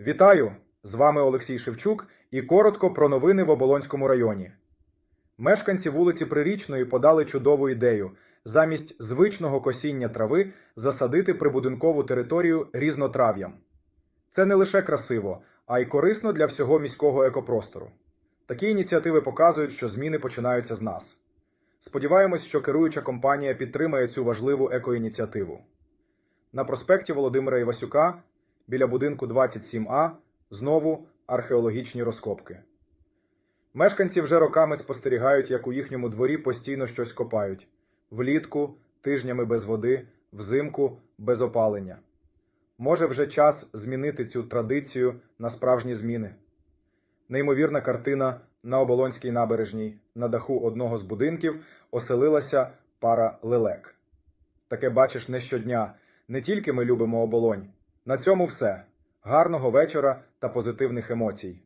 Вітаю! З вами Олексій Шевчук і коротко про новини в Оболонському районі. Мешканці вулиці Прирічної подали чудову ідею замість звичного косіння трави засадити прибудинкову територію різнотрав'ям. Це не лише красиво, а й корисно для всього міського екопростору. Такі ініціативи показують, що зміни починаються з нас. Сподіваємось, що керуюча компанія підтримає цю важливу екоініціативу. На проспекті Володимира Івасюка біля будинку 27А знову археологічні розкопки. Мешканці вже роками спостерігають, як у їхньому дворі постійно щось копають влітку, тижнями без води, взимку без опалення. Може вже час змінити цю традицію на справжні зміни. Неймовірна картина на Оболонській набережній. На даху одного з будинків оселилася пара лелек. Таке бачиш не щодня. Не тільки ми любимо оболонь. На цьому все. Гарного вечора та позитивних емоцій.